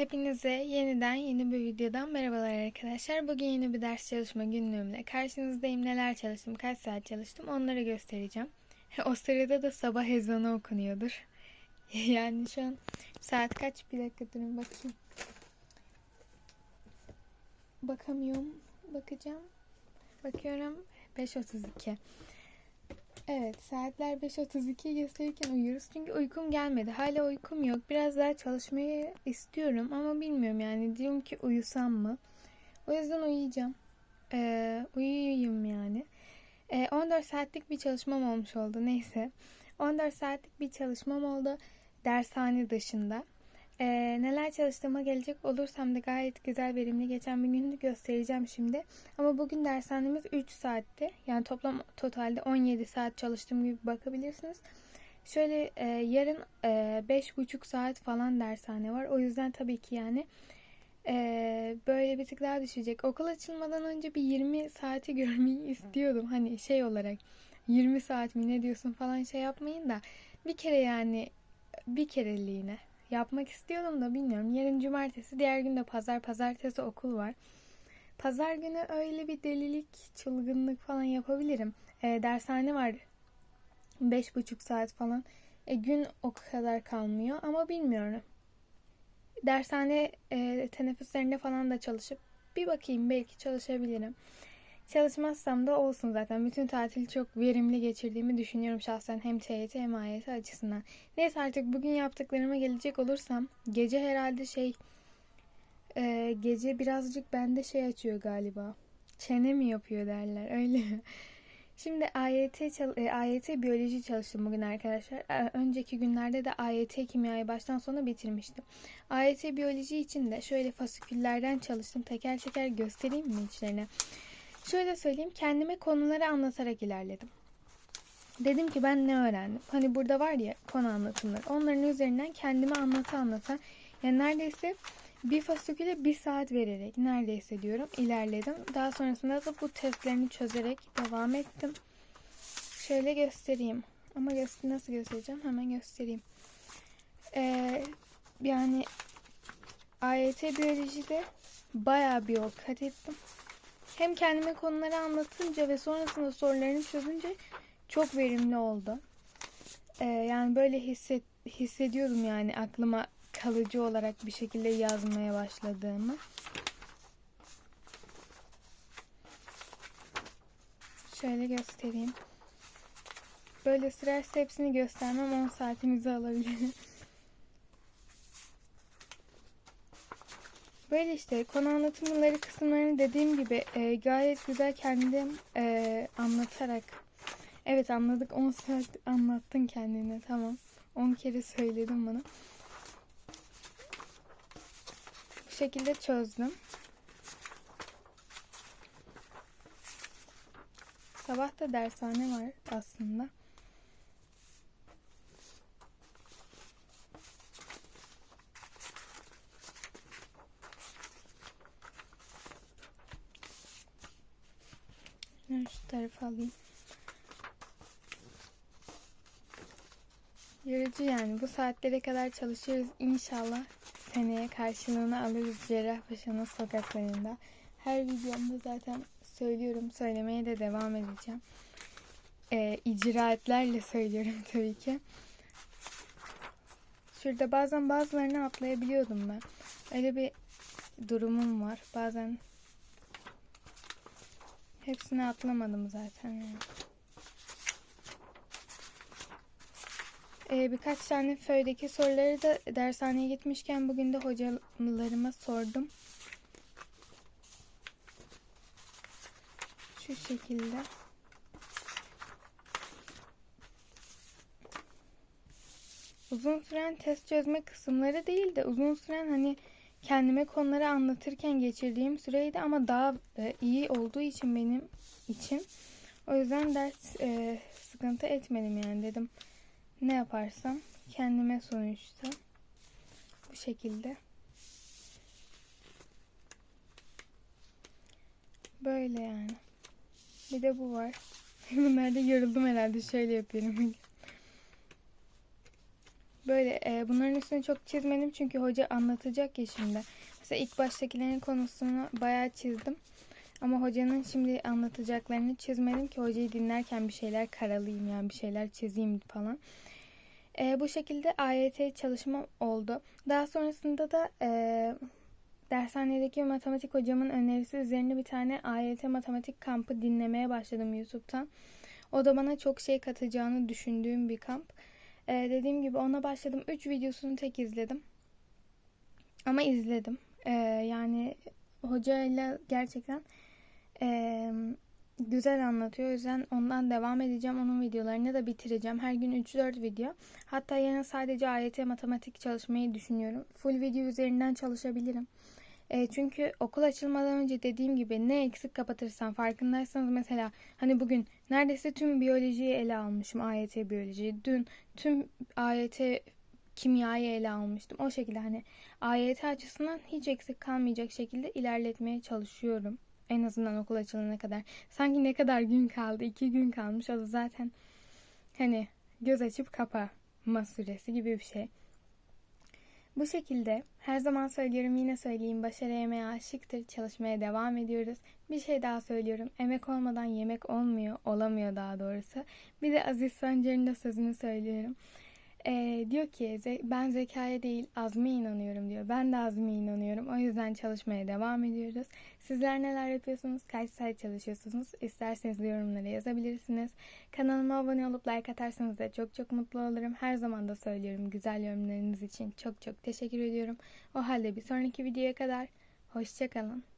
Hepinize yeniden yeni bir videodan merhabalar arkadaşlar. Bugün yeni bir ders çalışma günlüğümle karşınızdayım. Neler çalıştım, kaç saat çalıştım onları göstereceğim. O sırada da sabah ezanı okunuyordur. yani şu an saat kaç? Bir dakika durun bakayım. Bakamıyorum. Bakacağım. Bakıyorum. 5.32. Evet saatler 5.32 gösterirken uyuyoruz. Çünkü uykum gelmedi. Hala uykum yok. Biraz daha çalışmayı istiyorum ama bilmiyorum yani. Diyorum ki uyusam mı? O yüzden uyuyacağım. Ee, uyuyayım yani. Ee, 14 saatlik bir çalışmam olmuş oldu. Neyse. 14 saatlik bir çalışmam oldu. Dershane dışında. Ee, neler çalıştığıma gelecek olursam da gayet güzel verimli geçen bir günü göstereceğim şimdi. Ama bugün dershanemiz 3 saatti. Yani toplam totalde 17 saat çalıştığım gibi bakabilirsiniz. Şöyle e, yarın e, 5,5 saat falan dershane var. O yüzden tabii ki yani e, böyle bir tık daha düşecek. Okul açılmadan önce bir 20 saati görmeyi istiyordum. Hani şey olarak 20 saat mi ne diyorsun falan şey yapmayın da bir kere yani bir kereliğine yapmak istiyordum da bilmiyorum. Yarın cumartesi, diğer gün de pazar, pazartesi okul var. Pazar günü öyle bir delilik, çılgınlık falan yapabilirim. E, dershane var. Beş buçuk saat falan. E, gün o kadar kalmıyor ama bilmiyorum. Dershane e, teneffüslerinde falan da çalışıp bir bakayım belki çalışabilirim. Çalışmazsam da olsun zaten. Bütün tatili çok verimli geçirdiğimi düşünüyorum şahsen hem TYT hem AYT açısından. Neyse artık bugün yaptıklarıma gelecek olursam gece herhalde şey e, gece birazcık bende şey açıyor galiba. Çene mi yapıyor derler öyle? Şimdi AYT, çal- e, AYT biyoloji çalıştım bugün arkadaşlar. Önceki günlerde de AYT kimyayı baştan sona bitirmiştim. AYT biyoloji için de şöyle fasiküllerden çalıştım. Teker teker göstereyim mi içlerine? Şöyle söyleyeyim kendime konuları anlatarak ilerledim. Dedim ki ben ne öğrendim? Hani burada var ya konu anlatımları. Onların üzerinden kendime anlata anlata yani neredeyse bir fasiküle bir saat vererek neredeyse diyorum ilerledim. Daha sonrasında da bu testlerini çözerek devam ettim. Şöyle göstereyim. Ama göster nasıl göstereceğim? Hemen göstereyim. Ee, yani AYT biyolojide bayağı bir yol kat ettim hem kendime konuları anlatınca ve sonrasında sorularını çözünce çok verimli oldu. Ee, yani böyle hisset, hissediyordum yani aklıma kalıcı olarak bir şekilde yazmaya başladığımı. Şöyle göstereyim. Böyle sıraysa hepsini göstermem 10 saatimizi alabilir. Böyle işte konu anlatımları kısımlarını dediğim gibi e, gayet güzel kendim e, anlatarak. Evet anladık 10 saat anlattın kendine tamam. 10 kere söyledim bunu. Bu şekilde çözdüm. Sabah da dershane var aslında. Tarafa alayım. Yorucu yani. Bu saatlere kadar çalışıyoruz. İnşallah seneye karşılığını alırız Cerrahpaşa'nın sokaklarında. Her videomda zaten söylüyorum. Söylemeye de devam edeceğim. Ee, icraatlerle söylüyorum tabii ki. Şurada bazen bazılarını atlayabiliyordum ben. Öyle bir durumum var. Bazen Hepsini atlamadım zaten. Ee, birkaç tane föydeki soruları da dershaneye gitmişken bugün de hocalarıma sordum. Şu şekilde. Uzun süren test çözme kısımları değil de uzun süren hani kendime konuları anlatırken geçirdiğim süreydi ama daha e, iyi olduğu için benim için. O yüzden ders e, sıkıntı etmedim yani. Dedim ne yaparsam kendime sonuçta bu şekilde. Böyle yani. Bir de bu var. Bunlarda yoruldum herhalde. Şöyle yapıyorum Böyle e, bunların üstüne çok çizmedim çünkü hoca anlatacak ya şimdi. Mesela ilk baştakilerin konusunu bayağı çizdim. Ama hocanın şimdi anlatacaklarını çizmedim ki hocayı dinlerken bir şeyler karalayayım yani bir şeyler çizeyim falan. E, bu şekilde AYT çalışmam oldu. Daha sonrasında da e, dershanedeki matematik hocamın önerisi üzerine bir tane AYT matematik kampı dinlemeye başladım YouTube'dan. O da bana çok şey katacağını düşündüğüm bir kamp. Ee, dediğim gibi ona başladım. 3 videosunu tek izledim. Ama izledim. Ee, yani hocayla gerçekten e, güzel anlatıyor. O yüzden ondan devam edeceğim. Onun videolarını da bitireceğim. Her gün 3-4 video. Hatta yarın sadece AYT matematik çalışmayı düşünüyorum. Full video üzerinden çalışabilirim. E, çünkü okul açılmadan önce dediğim gibi ne eksik kapatırsan farkındaysanız mesela hani bugün neredeyse tüm biyolojiyi ele almışım AYT biyolojiyi. Dün tüm AYT kimyayı ele almıştım. O şekilde hani AYT açısından hiç eksik kalmayacak şekilde ilerletmeye çalışıyorum. En azından okul açılana kadar. Sanki ne kadar gün kaldı? iki gün kalmış. O da zaten hani göz açıp kapama süresi gibi bir şey. Bu şekilde her zaman söylüyorum yine söyleyeyim başarı emeğe aşıktır. Çalışmaya devam ediyoruz. Bir şey daha söylüyorum. Emek olmadan yemek olmuyor. Olamıyor daha doğrusu. Bir de Aziz Sancar'ın da sözünü söylüyorum. Ee, diyor ki ben zekaya değil azme inanıyorum diyor. Ben de azme inanıyorum. O yüzden çalışmaya devam ediyoruz. Sizler neler yapıyorsunuz? Kaç saat çalışıyorsunuz? İsterseniz yorumlara yazabilirsiniz. Kanalıma abone olup like atarsanız da çok çok mutlu olurum. Her zaman da söylüyorum güzel yorumlarınız için çok çok teşekkür ediyorum. O halde bir sonraki videoya kadar hoşçakalın.